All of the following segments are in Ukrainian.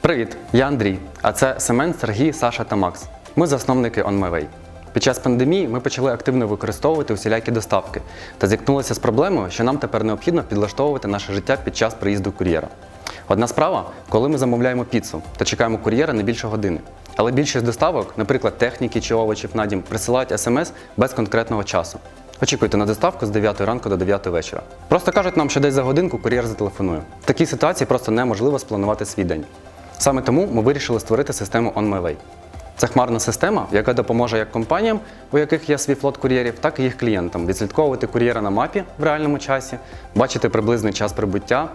Привіт, я Андрій, а це Семен, Сергій, Саша та Макс. Ми засновники OnMyWay. Під час пандемії ми почали активно використовувати усілякі доставки та зіткнулися з проблемою, що нам тепер необхідно підлаштовувати наше життя під час приїзду кур'єра. Одна справа, коли ми замовляємо піцу та чекаємо кур'єра не більше години. Але більшість доставок, наприклад, техніки чи овочів на дім, присилають смс без конкретного часу. Очікуйте на доставку з 9 ранку до 9 вечора. Просто кажуть нам, що десь за годинку кур'єр зателефонує. В такій ситуації просто неможливо спланувати свій день. Саме тому ми вирішили створити систему OnMyWay. Це хмарна система, яка допоможе як компаніям, у яких є свій флот кур'єрів, так і їх клієнтам відслідковувати кур'єра на мапі в реальному часі, бачити приблизний час прибуття,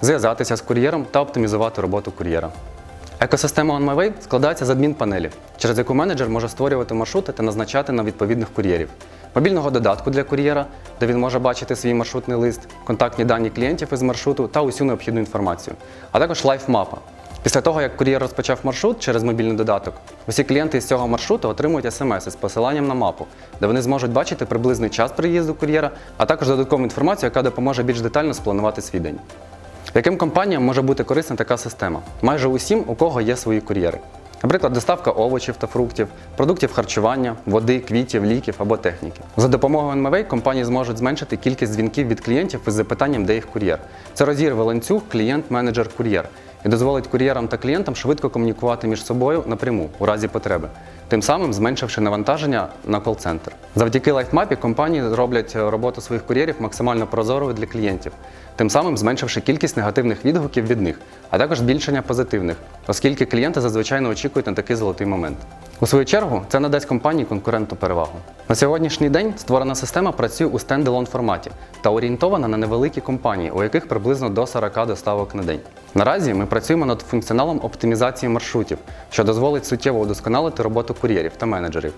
зв'язатися з кур'єром та оптимізувати роботу кур'єра. Екосистема OnMyWay складається з адмінпанелі, через яку менеджер може створювати маршрути та назначати на відповідних кур'єрів, мобільного додатку для кур'єра, де він може бачити свій маршрутний лист, контактні дані клієнтів із маршруту та усю необхідну інформацію, а також лайфмапа. Після того, як кур'єр розпочав маршрут через мобільний додаток, усі клієнти з цього маршруту отримують смс із посиланням на мапу, де вони зможуть бачити приблизний час приїзду кур'єра, а також додаткову інформацію, яка допоможе більш детально спланувати свій день. Яким компаніям може бути корисна така система? Майже усім, у кого є свої кур'єри. Наприклад, доставка овочів та фруктів, продуктів харчування, води, квітів, ліків або техніки. За допомогою NMV компанії зможуть зменшити кількість дзвінків від клієнтів із запитанням, де їх кур'єр. Це розірве ланцюг клієнт-менеджер-кур'єр і дозволить кур'єрам та клієнтам швидко комунікувати між собою напряму у разі потреби, тим самим зменшивши навантаження на кол-центр. Завдяки лайфмапі компанії зроблять роботу своїх кур'єрів максимально прозорою для клієнтів, тим самим зменшивши кількість негативних відгуків від них, а також збільшення позитивних, оскільки клієнти зазвичай очікують на такий золотий момент. У свою чергу, це надасть компанії конкурентну перевагу. На сьогоднішній день створена система працює у стендалон форматі та орієнтована на невеликі компанії, у яких приблизно до 40 доставок на день. Наразі ми працюємо над функціоналом оптимізації маршрутів, що дозволить суттєво удосконалити роботу кур'єрів та менеджерів,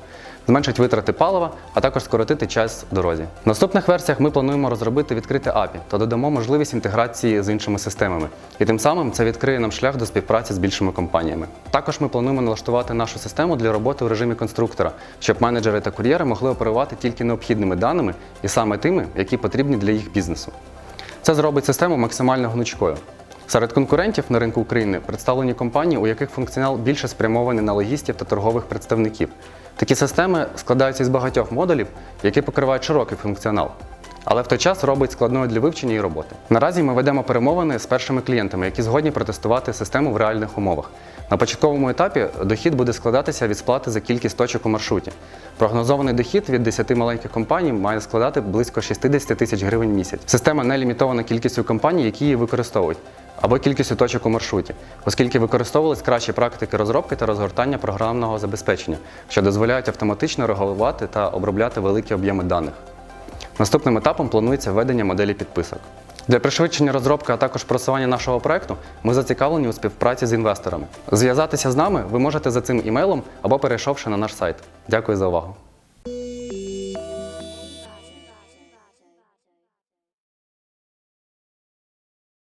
зменшить витрати палива, а також скоротити час в дорозі. В наступних версіях ми плануємо розробити відкрите API та додамо можливість інтеграції з іншими системами. І тим самим це відкриє нам шлях до співпраці з більшими компаніями. Також ми плануємо налаштувати нашу систему для роботи у режимі конструктора, щоб менеджери та кур'єри могли оперувати тільки необхідними даними і саме тими, які потрібні для їх бізнесу. Це зробить систему максимально гнучкою. Серед конкурентів на ринку України представлені компанії, у яких функціонал більше спрямований на логістів та торгових представників. Такі системи складаються із багатьох модулів, які покривають широкий функціонал, але в той час робить складною для вивчення і роботи. Наразі ми ведемо перемовини з першими клієнтами, які згодні протестувати систему в реальних умовах. На початковому етапі дохід буде складатися від сплати за кількість точок у маршруті. Прогнозований дохід від 10 маленьких компаній має складати близько 60 тисяч гривень в місяць. Система не лімітована кількістю компаній, які її використовують, або кількістю точок у маршруті, оскільки використовувались кращі практики розробки та розгортання програмного забезпечення, що дозволяють автоматично регулювати та обробляти великі об'єми даних. Наступним етапом планується введення моделі підписок. Для пришвидшення розробки, а також просування нашого проекту, ми зацікавлені у співпраці з інвесторами. Зв'язатися з нами ви можете за цим імейлом або перейшовши на наш сайт. Дякую за увагу.